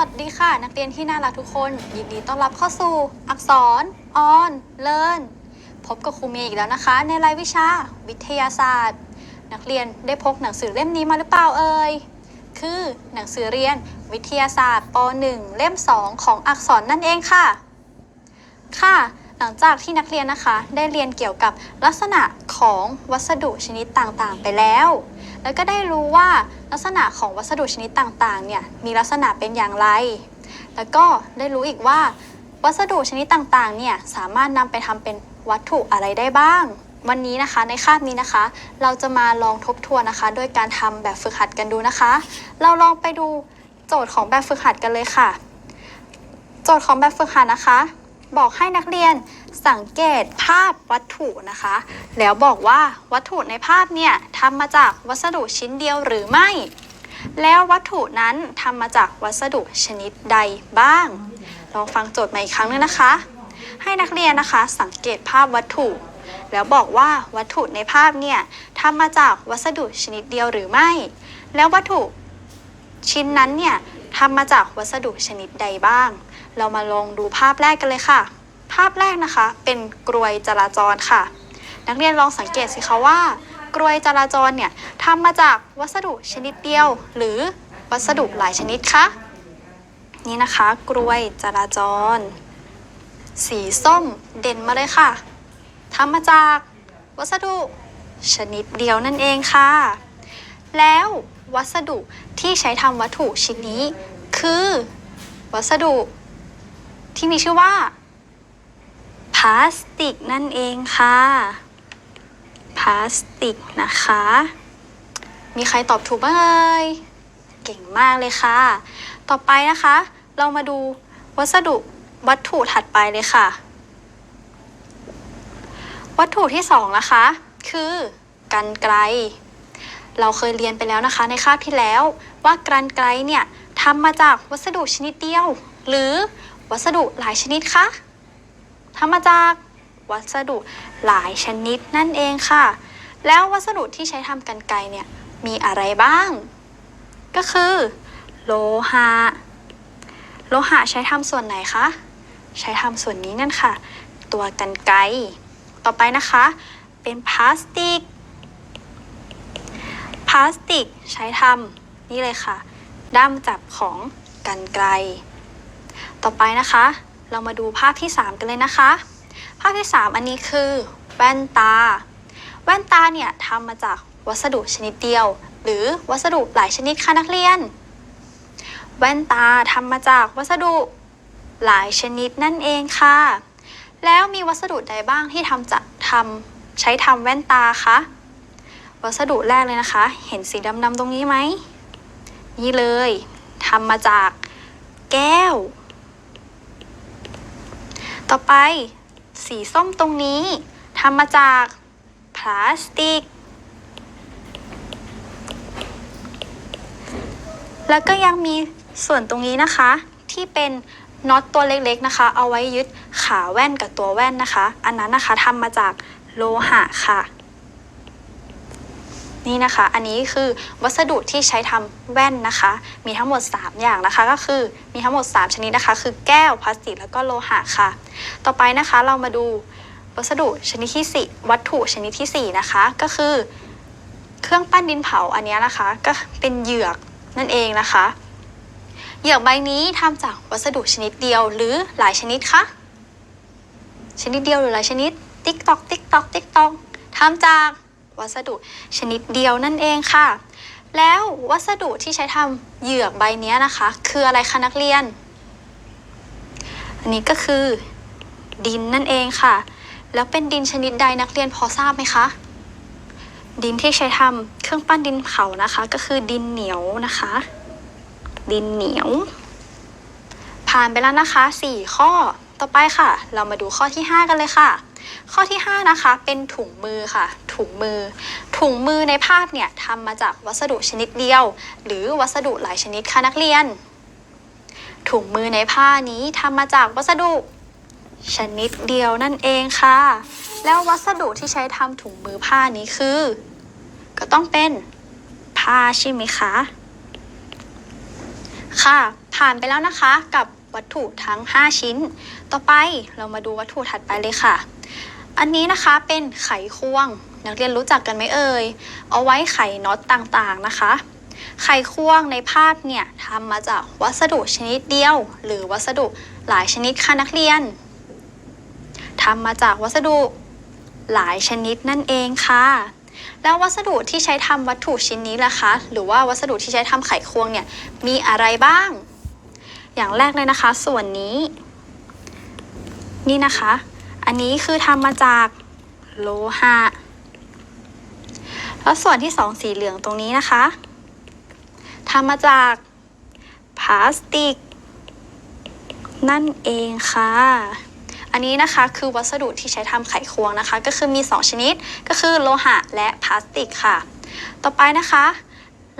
วัสดีค่ะ นักเรียนที่น่ารักทุกคน ยินดีต้อนรับเข้าสู่ อักษร ออน เลิร์นพบกับครูเมย์อีกแล้วนะคะ ในรายวิชา วิทยาศาสตร์ นักเรียนได้พกหนังสือเล่มนี้มาหรือเปล่าเอ่ยคือหนังสือเรียนวิทยาศาสตร์ป .1 เล่ม 2 ของอักษรนั่นเองค่ะ ค่ะ หลังจากที่นักเรียนนะคะ ได้เรียนเกี่ยวกับลักษณะของวัสดุชนิดต่างๆ ไปแล้ว แล้วก็ได้รู้ว่าลักษณะของวัสดุชนิดต่างๆ เนี่ยมีลักษณะเป็นอย่างไร แล้วก็ได้รู้อีกว่า วัสดุชนิดต่างๆ เนี่ยสามารถนำไปทำเป็นวัตถุอะไรได้บ้าง วันนี้นะคะในคาบนี้นะคะ เราจะมาลองทบทวนนะคะ โดยการทำแบบฝึกหัดกันดูนะคะ เราลองไปดูโจทย์ของแบบฝึกหัดกันเลยค่ะ โจทย์ของแบบฝึกหัดนะคะ บอกให้นักเรียนสังเกตภาพวัตถุนะคะ แล้วบอกว่าวัตถุในภาพเนี่ยทำมาจากวัสดุชิ้นเดียวหรือไม่ แล้ววัตถุนั้นทำมาจากวัสดุชนิดใดบ้าง ลองฟังโจทย์ใหม่อีกครั้งหนึงนะคะ ให้นักเรียนนะคะสังเกตภาพวัตถุ แล้วบอกว่าวัตถุในภาพเนี่ยทำมาจากวัสดุชนิดเดียวหรือไม่ แล้ววัตถุชิ้นนั้นเนี่ยทำมาจากวัสดุชนิดใดบ้าง เรามาลองดูภาพแรกกันเลยค่ะ ภาพแรกนะคะ เป็นกรวยจราจรค่ะ นักเรียนลองสังเกตสิคะว่ากรวยจราจรเนี่ยทำมาจากวัสดุชนิดเดียว หรือวัสดุหลายชนิดคะนี่นะคะกรวยจราจร สีส้มเด่นมาเลยค่ะทำมาจากวัสดุชนิดเดียวนั่นเองค่ะ แล้ววัสดุที่ใช้ทำวัตถุชิ้นนี้ คือ วัสดุ ที่มีชื่อว่าพลาสติกนั่นเองค่ะพลาสติกนะคะ มีใครตอบถูกบ้างเอ่ยเก่งมากเลยค่ะ ต่อไปนะคะ เรามาดูวัสดุวัตถุถัดไปเลยค่ะ วัตถุที่สองนะคะ คือกันไกล เราเคยเรียนไปแล้วนะคะ ในคาบที่แล้วว่ากันไกลเนี่ยทำมาจากวัสดุชนิดเดียว หรือ วัสดุหลายชนิดคะทำมาจากวัสดุหลายชนิดนั่นเองค่ะ แล้ววัสดุที่ใช้ทำกันไกเนี่ยมีอะไรบ้าง ก็คือ โลหะ โลหะใช้ทำส่วนไหนคะ ใช้ทำส่วนนี้นั่นค่ะ ตัวกันไกต่อไปนะคะ เป็นพลาสติก พลาสติกใช้ทำนี่เลยค่ะ ด้ามจับของกันไกร ต่อไปนะคะ เรามาดูภาพที่ 3 กันเลยนะคะ ภาพที่ 3 อันนี้คือแว่นตา แว่นตาเนี่ยทำมาจากวัสดุชนิดเดียว หรือวัสดุหลายชนิดค่ะนักเรียน แว่นตาทำมาจากวัสดุหลายชนิดนั่นเองค่ะ แล้วมีวัสดุใดบ้างที่ทำจะทำใช้ทำแว่นตาคะวัสดุแรกเลยนะคะ เห็นสีดำๆตรงนี้ไหม นี่เลยทำมาจากแก้ว ต่อไป สีส้มตรงนี้ทำมาจากพลาสติก แล้วก็ยังมีส่วนตรงนี้นะคะ ที่เป็นน็อตตัวเล็กๆนะคะ เอาไว้ยึดขาแว่นกับตัวแว่นนะคะ อันนั้นนะคะทำมาจากโลหะค่ะ นี่นะคะ อันนี้คือวัสดุที่ใช้ทำแว่นนะคะ มีทั้งหมด 3 อย่างนะคะ ก็คือมีทั้งหมด 3 ชนิดนะคะ คือแก้วพลาสติกแล้วก็โลหะค่ะ ต่อไปนะคะเรามาดูวัสดุชนิดที่ 4 วัตถุชนิดที่ 4 นะคะ ก็คือ เครื่องปั้นดินเผาอันนี้นะคะ ก็เป็นเหยือกนั่นเองนะคะ เหยือกใบนี้ทำจากวัสดุชนิดเดียวหรือหลายชนิดคะชนิดเดียวหรือหลายชนิดติ๊กตอกติ๊กตอกติ๊กตอกทำจาก วัสดุชนิดเดียวนั่นเองค่ะ แล้ววัสดุที่ใช้ทำเหยือกใบนี้นะคะ คืออะไรคะนักเรียน อันนี้ก็คือดินนั่นเองค่ะ แล้วเป็นดินชนิดใดนักเรียนพอทราบไหมคะ ดินที่ใช้ทำเครื่องปั้นดินเผานะคะ ก็คือดินเหนียวนะคะ ดินเหนียว ผ่านไปแล้วนะคะ 4 ข้อ ต่อไปค่ะ เรามาดูข้อที่ 5 กันเลยค่ะ ข้อที่ 5 นะคะ เป็นถุงมือค่ะ ถุงมือ ถุงมือในภาพเนี่ยทำมาจากวัสดุชนิดเดียว หรือวัสดุหลายชนิดค่ะนักเรียน ถุงมือในผ้านี้ทำมาจากวัสดุชนิดเดียวนั่นเองค่ะ แล้ววัสดุที่ใช้ทำถุงมือผ้านี้คือ ก็ต้องเป็นผ้าใช่ไหมคะ ค่ะ ผ่านไปแล้วนะคะกับวัตถุทั้ง 5 ชิ้น ต่อไปเรามาดูวัตถุถัดไปเลยค่ะ อันนี้นะคะเป็นไขควง นักเรียนรู้จักกันไหมเอ่ย เอาไว้ไขน็อตต่างๆนะคะ ไขควงในภาพเนี่ยทำมาจากวัสดุชนิดเดียว หรือวัสดุหลายชนิดค่ะนักเรียนทำมาจากวัสดุหลายชนิดนั่นเองค่ะ แล้ววัสดุที่ใช้ทำวัตถุชิ้นนี้ล่ะคะ หรือว่าวัสดุที่ใช้ทำไขควงเนี่ยมีอะไรบ้าง อย่างแรกเลยนะคะ ส่วนนี้ นี่นะคะ อันนี้คือทำมาจากโลหะ แล้วส่วนที่สองสีเหลืองตรงนี้นะคะทำมาจากพลาสติก นั่นเองค่ะ อันนี้นะคะคือวัสดุที่ใช้ทำไขควงนะคะ ก็คือมี 2 ชนิดก็คือโลหะและพลาสติกค่ะ ต่อไปนะคะ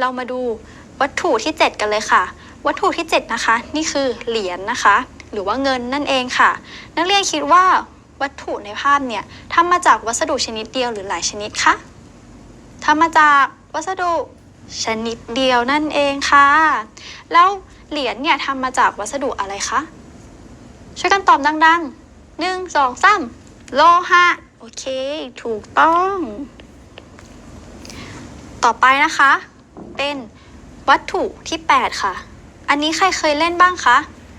เรามาดูวัตถุที่ 7 กันเลยค่ะ วัตถุที่ 7 นะคะ นี่คือเหรียญนะคะ หรือว่าเงินนั่นเองค่ะ นักเรียนคิดว่า วัตถุในภาพเนี่ยทำมาจากวัสดุชนิดเดียวหรือหลายชนิดคะทำมาจากวัสดุชนิดเดียวนั่นเองค่ะ แล้วเหรียญเนี่ยทำมาจากวัสดุอะไรคะ ช่วยกันตอบดังๆหนึ่งสองสามโลหะ โอเค ถูกต้อง ต่อไปนะคะ เป็นวัตถุที่ 8 ค่ะ อันนี้ใครเคยเล่นบ้างคะ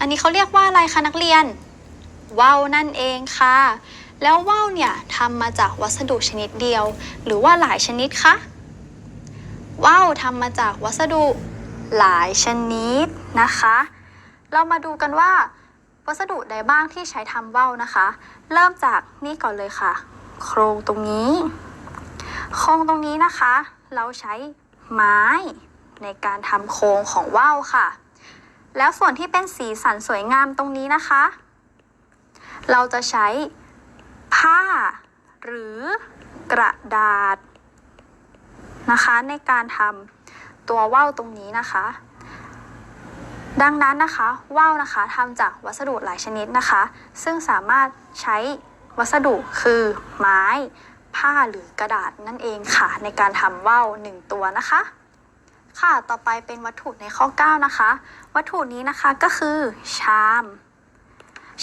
อันนี้เขาเรียกว่าอะไรคะนักเรียน ว่าวนั่นเองค่ะ แล้วว่าวเนี่ยทำมาจากวัสดุชนิดเดียว หรือว่าหลายชนิดคะว่าวทำมาจากวัสดุหลายชนิดนะคะ เรามาดูกันว่า วัสดุใดบ้างที่ใช้ทำว่าวนะคะ เริ่มจากนี่ก่อนเลยค่ะ โครงตรงนี้ โครงตรงนี้นะคะ เราใช้ไม้ในการทำโครงของว่าวค่ะ แล้วส่วนที่เป็นสีสันสวยงามตรงนี้นะคะ เราจะใช้ผ้าหรือกระดาษนะคะในการทำตัวว่าวตรงนี้นะคะ ดังนั้นนะคะว่าวนะคะทำจากวัสดุหลายชนิดนะคะ ซึ่งสามารถใช้วัสดุคือไม้ ผ้าหรือกระดาษนั่นเองค่ะ ในการทำว่าวหนึ่งตัวนะคะ ค่ะต่อไปเป็นวัตถุในข้อ 9 นะคะ วัตถุนี้นะคะก็คือชาม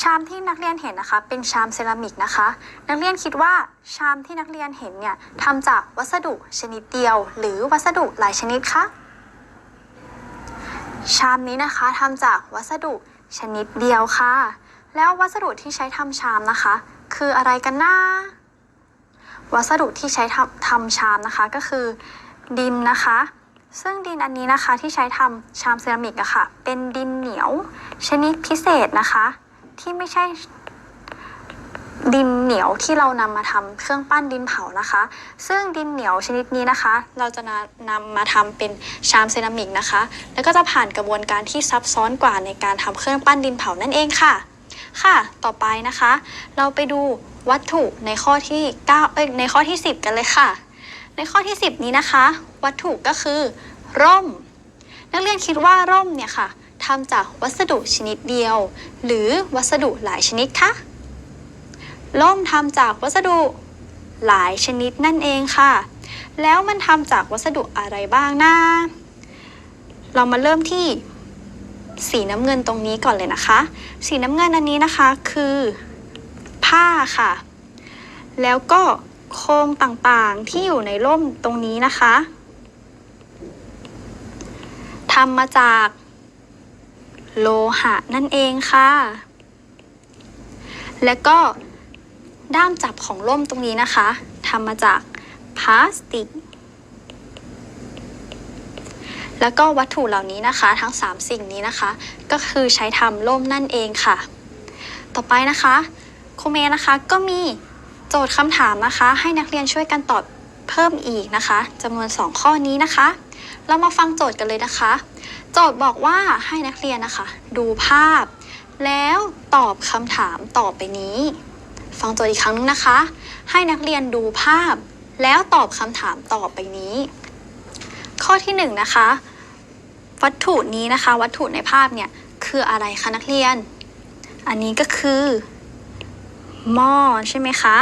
ชามที่นักเรียนเห็นนะคะ เป็นชามเซรามิกนะคะ นักเรียนคิดว่าชามที่นักเรียนเห็นเนี่ยทำจากวัสดุชนิดเดียว หรือวัสดุหลายชนิดคะชามนี้นะคะทำจากวัสดุชนิดเดียวค่ะ แล้ววัสดุที่ใช้ทำชามนะคะ คืออะไรกันนะวัสดุที่ใช้ทำทำชามนะคะก็คือ ดินนะคะ ซึ่งดินอันนี้นะคะที่ใช้ทำชามเซรามิกอะค่ะ เป็นดินเหนียว ชนิดพิเศษนะคะ ที่ไม่ใช่ดินเหนียวที่เรานำมาทำเครื่องปั้นดินเผานะคะ ซึ่งดินเหนียวชนิดนี้นะคะ เราจะนำมาทำเป็นชามเซรามิกนะคะ แล้วก็จะผ่านกระบวนการที่ซับซ้อนกว่าในการทำเครื่องปั้นดินเผานั่นเองค่ะ ค่ะ ต่อไปนะคะ เราไปดูวัตถุในข้อที่9เอ้ยในข้อที่ 10 กันเลยค่ะ ในข้อที่ 10 นี้นะคะ วัตถุก็คือ ร่ม นักเรียนคิดว่าร่มเนี่ยค่ะ ทำจากวัสดุชนิดเดียว หรือวัสดุหลายชนิดคะร่มทำจากวัสดุหลายชนิดนั่นเองค่ะ แล้วมันทำจากวัสดุอะไรบ้างนะเรามาเริ่มที่สีน้ำเงินตรงนี้ก่อนเลยนะคะ สีน้ำเงินอันนี้นะคะคือผ้าค่ะ แล้วก็โครงต่างๆที่อยู่ในร่มตรงนี้นะคะทำมาจาก โลหะนั่นเองค่ะ แล้วก็ด้ามจับของร่มตรงนี้นะคะทำมาจากพลาสติก แล้วก็วัตถุเหล่านี้นะคะ ทั้ง 3 สิ่งนี้นะคะ ก็คือใช้ทำร่มนั่นเองค่ะ ต่อไปนะคะครูเมนะคะก็มีโจทย์คำถามนะคะ ให้นักเรียนช่วยกันตอบเพิ่มอีกนะคะจำนวน 2 ข้อนี้นะคะ เรามาฟังโจทย์กันเลยนะคะ โจทย์บอกว่าให้นักเรียนนะคะ ดูภาพ แล้วตอบคำถามต่อไปนี้ ฟังโจทย์อีกครั้งนึงนะคะ ให้นักเรียนดูภาพ แล้วตอบคำถามต่อไปนี้ ข้อที่หนึ่งนะคะ วัตถุนี้นะคะ วัตถุในภาพเนี่ยคืออะไรคะนักเรียน อันนี้ก็คือหม้อใช่ไหมคะ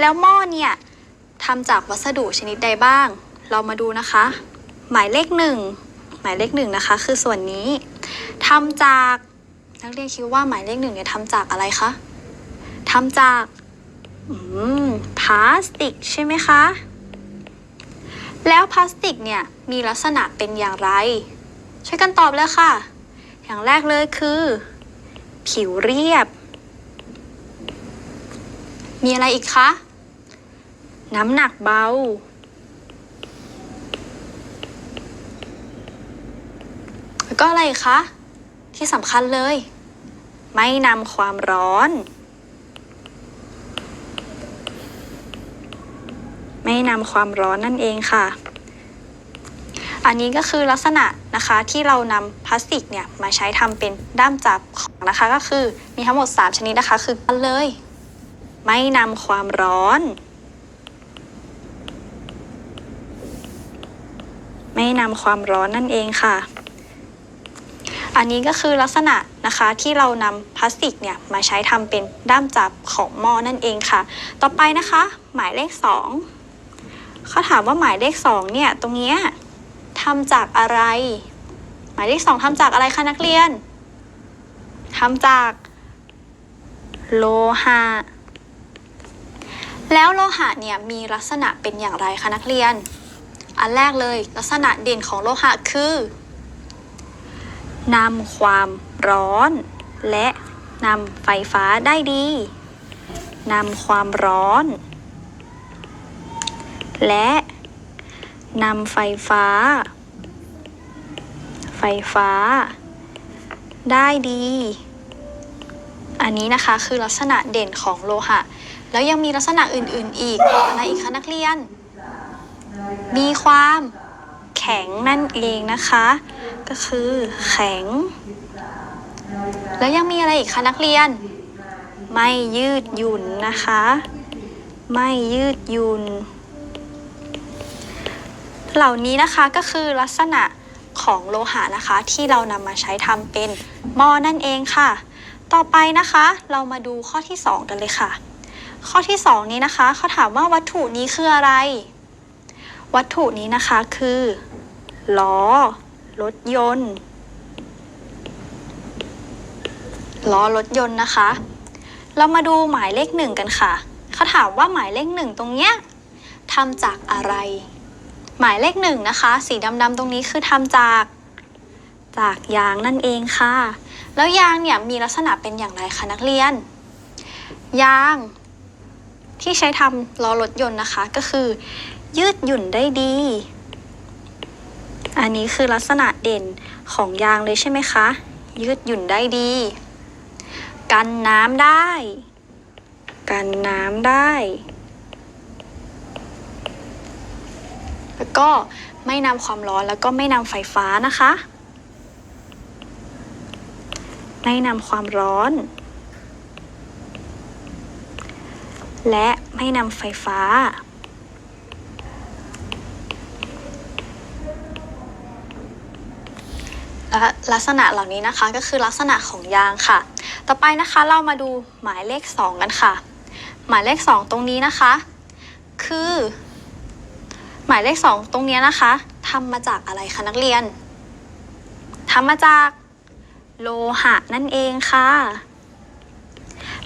แล้วหม้อเนี่ยทำจากวัสดุชนิดใดบ้าง เรามาดูนะคะ หมายเลขหนึ่ง มายเลขหนึ่งนะคะ คือส่วนนี้ทำจากนักเรียนคิดว่าหมายเลขหนึ่งเนี่ยทำจากอะไรคะทำจากพลาสติกใช่ไหมคะ แล้วพลาสติกเนี่ยมีลักษณะเป็นอย่างไร ช่วยกันตอบเลยค่ะ อย่างแรกเลยคือ ผิวเรียบ มีอะไรอีกคะ น้ำหนักเบา แล้ว ก็อะไรคะ ที่สำคัญเลย ไม่นำความร้อน ไม่นำความร้อนนั่นเองค่ะ อันนี้ก็คือลักษณะนะคะที่เรานำพลาสติกเนี่ยมาใช้ทำเป็นด้ามจับของนะคะก็คือมีทั้งหมด 3 ชนิดนะคะ คือกันเลย ไม่นำความร้อนไม่นำความร้อนนั่นเองค่ะ อันนี้ก็คือลักษณะนะคะที่เรานำพลาสติกเนี่ยมาใช้ทำเป็นด้ามจับของหม้อนั่นเองค่ะ ต่อไปนะคะ หมายเลขสองเขาถามว่าหมายเลขสองเนี่ยตรงเนี้ยทำจากอะไร หมายเลขสองทำจากอะไรคะนักเรียนทำจากโลหะแล้วโลหะเนี่ยมีลักษณะเป็นอย่างไรคะนักเรียน อันแรกเลยลักษณะเด่นของโลหะคือ นำความร้อน และนำไฟฟ้าได้ดีนำความร้อน และนำไฟฟ้า ไฟฟ้า ได้ดี อันนี้นะคะคือลักษณะเด่นของโลหะ แล้วยังมีลักษณะอื่นๆอีกอะไรอีกคะนักเรียน มีความ แข็งนั่นเองนะคะ ก็คือแข็ง แล้วยังมีอะไรอีกคะนักเรียน ไม่ยืดหยุ่นนะคะ ไม่ยืดหยุ่น เหล่านี้นะคะก็คือลักษณะของโลหะนะคะที่เรานำมาใช้ทำเป็นหม้อนั่นเองค่ะ ต่อไปนะคะเรามาดูข้อที่ 2 กันเลยค่ะ ข้อที่ 2 นี้นะคะเขาถามว่าวัตถุนี้คืออะไร วัตถุนี้นะคะคือ ล้อ รถยนต์ ล้อรถยนต์นะคะ เรามาดูหมายเลขหนึ่งกันค่ะ เขาถามว่าหมายเลขหนึ่งตรงเนี้ยทำจากอะไร หมายเลขหนึ่งนะคะ สีดำๆตรงนี้คือทำจาก จากยางนั่นเองค่ะ แล้วยางเนี่ยมีลักษณะเป็นอย่างไรคะนักเรียน ยางที่ใช้ทำล้อรถยนต์นะคะก็คือ ยืดหยุ่นได้ดี อันนี้คือลักษณะเด่นของยางเลยใช่ไหมคะ ยืดหยุ่นได้ดี กันน้ำได้ กันน้ำได้ แล้วก็ไม่นำความร้อนแล้วก็ไม่นำไฟฟ้านะคะ ไม่นำความร้อน และไม่นำไฟฟ้า ลักษณะเหล่านี้นะคะก็คือลักษณะของยางค่ะ ต่อไปนะคะเรามาดูหมายเลข 2 กันค่ะ หมายเลข 2 ตรงนี้นะคะ คือ หมายเลข 2 ตรงนี้นะคะทำมาจากอะไรคะนักเรียนทำมาจากโลหะนั่นเองค่ะ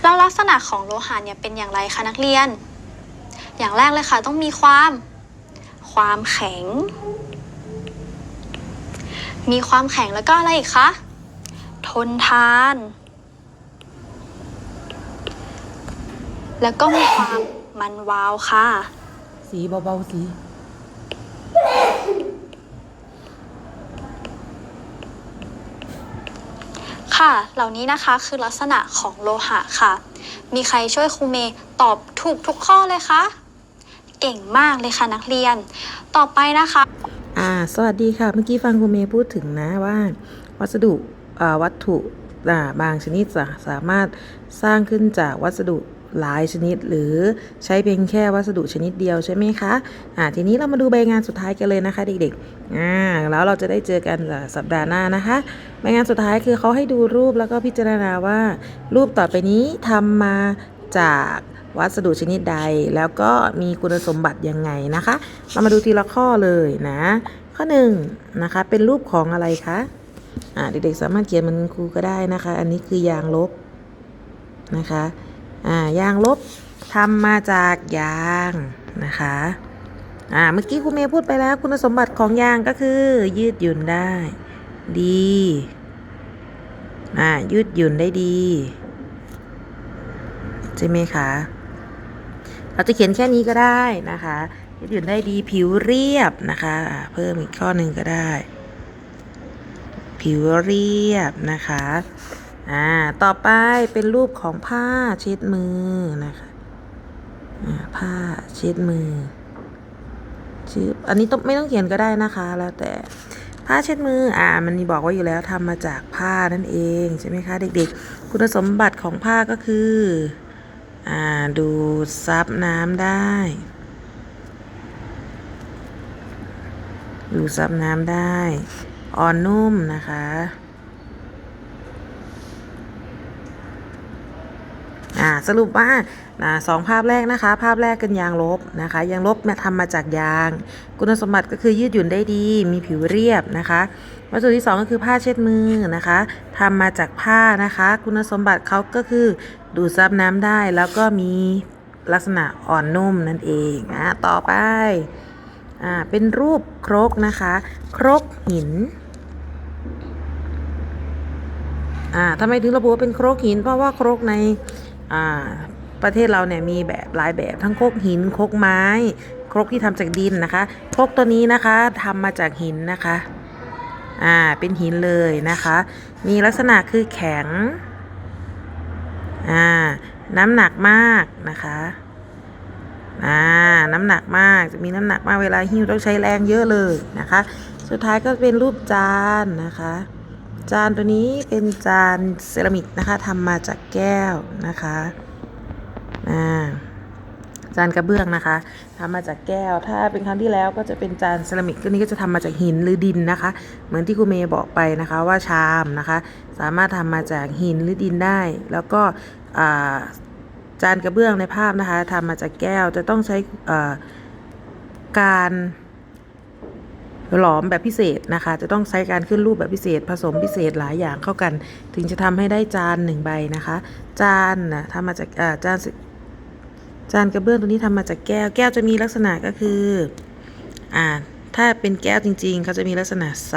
แล้วลักษณะของโลหะเนี่ยเป็นอย่างไรคะนักเรียน อย่างแรกเลยค่ะต้องมีความ ความแข็ง มีความแข็งแล้วก็อะไรอีกคะ ทนทาน แล้วก็มีความมันวาวค่ะ สีเบาๆสี ค่ะ เหล่านี้นะคะคือลักษณะของโลหะค่ะ มีใครช่วยครูเมย์ตอบถูกทุกข้อเลยคะ เก่งมากเลยค่ะนักเรียน ต่อไปนะคะ อ่าสวัสดีค่ะ เมื่อกี้ฟังคุณเมย์พูดถึงนะว่า วัสดุวัตถุบางชนิดจะสามารถสร้างขึ้นจากวัสดุหลายชนิด หรือใช้เพียงแค่วัสดุชนิดเดียวใช่ไหมคะอ่าทีนี้เรามาดูใบงานสุดท้ายกันเลยนะคะเด็กๆอ่าแล้วเราจะได้เจอกันสัปดาห์หน้านะคะใบงานสุดท้ายคือเขาให้ดูรูปแล้วก็พิจารณาว่า รูปต่อไปนี้ทำมาจาก วัสดุชนิดใด แล้วก็มีคุณสมบัติยังไงนะคะ เรามาดูทีละข้อเลยนะ ข้อหนึ่งนะคะเป็นรูปของอะไรคะเด็กๆสามารถเขียนมันครูก็ได้นะคะ อันนี้คือยางลบนะคะยางลบทำมาจากยางนะคะอ่าเมื่อกี้ครูเมย์พูดไปแล้วคุณสมบัติของยางก็คือ ยืดหยุ่นได้ ดีอ่ายืดหยุ่นได้ดี ใช่ไหมคะ เราจะเขียนแค่นี้ก็ได้นะคะยืดหยุ่นได้ดีผิวเรียบนะคะ เพิ่มอีกข้อหนึ่งก็ได้ ผิวเรียบนะคะอ่าต่อไปเป็นรูปของผ้าเช็ดมือนะคะอ่าผ้าเช็ดมือชื่ออันนี้ต้องไม่ต้องเขียนก็ได้นะคะ แล้วแต่ผ้าเช็ดมืออ่ามันมีบอกไว้อยู่แล้วทำมาจากผ้านั่นเองใช่ไหมคะเด็กๆ คุณสมบัติของผ้าก็คือ อ่าดูซับน้ำได้ ดูซับน้ำได้ อ่อนนุ่มนะคะ อ่าสรุปว่าาสองภาพแรกนะคะ ภาพแรกเป็นยางลบนะคะยางลบมาทำมาจากยาง คุณสมบัติก็คือยืดหยุ่นได้ดี มีผิวเรียบนะคะวัสดุที่สองก็คือผ้าเช็ดมือนะคะทำมาจากผ้านะคะ คุณสมบัติเขาก็คือดูดซับน้ำได้แล้วก็มีลักษณะอ่อนนุ่มนั่นเองอ่าต่อไปอ่าเป็นรูปครกนะคะ ครกหินอ่าทำไมถึงระบุว่าเป็นครกหิน เพราะว่าครกใน ประเทศเราเนี่ยมีแบบหลายแบบทั้งโคกหินโคกไม้ ครกที่ทำจากดินนะคะครกตัวนี้นะคะทำมาจากหินนะคะอ่าเป็นหินเลยนะคะ มีลักษณะคือแข็งอ่าน้ำหนักมากนะคะอ่าน้ำหนักมากจะมีน้ำหนักมากเวลาหิ้วต้องใช้แรงเยอะเลยนะคะ สุดท้ายก็เป็นรูปจานนะคะ จานตัวนี้เป็นจานเซรามิกนะคะทำมาจากแก้วนะคะอ่าจานกระเบื้องนะคะทำมาจากแก้ว ถ้าเป็นครั้งที่แล้วก็จะเป็นจานเซรามิกตัวนี้ก็จะทำมาจากหินหรือดินนะคะ เหมือนที่ครูเมย์บอกไปนะคะว่าชามนะคะ สามารถทำมาจากหินหรือดินได้ แล้วก็จานกระเบื้องในภาพนะคะทำมาจากแก้วจะต้องใช้การ หลอมแบบพิเศษนะคะ จะต้องใช้การขึ้นรูปแบบพิเศษ ผสมพิเศษหลายอย่างเข้ากัน ถึงจะทำให้ได้จานหนึ่งใบนะคะ จานนะทำมาจากจานจานกระเบื้องตัวนี้ทำมาจากแก้ว แก้วจะมีลักษณะก็คืออ่าถ้าเป็นแก้วจริงๆเขาจะมีลักษณะใส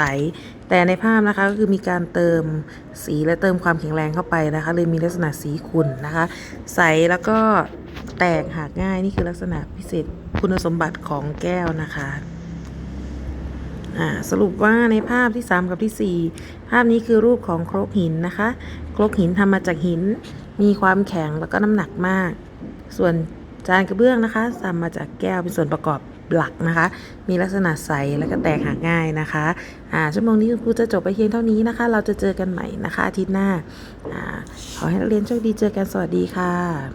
แต่ในภาพนะคะก็คือมีการเติมสีและเติมความแข็งแรงเข้าไปนะคะ เลยมีลักษณะสีขุ่นนะคะ ใสแล้วก็แตกหักง่ายนี่คือลักษณะพิเศษคุณสมบัติของแก้วนะคะ สรุปว่าในภาพที่ 3 กับที่ 4 ภาพนี้คือรูปของครกหินนะคะ ครกหินทำมาจากหิน มีความแข็งแล้วก็น้ำหนักมาก ส่วนจานกระเบื้องนะคะทำมาจากแก้วเป็นส่วนประกอบหลักนะคะ มีลักษณะใสแล้วก็แตกหักง่ายนะคะอ่าชั่วโมงนี้คุณครูจะจบไปเพียงเท่านี้นะคะ เราจะเจอกันใหม่นะคะอาทิตย์หน้าอาขอให้นักเรียนโชคดีเจอกันสวัสดีค่ะ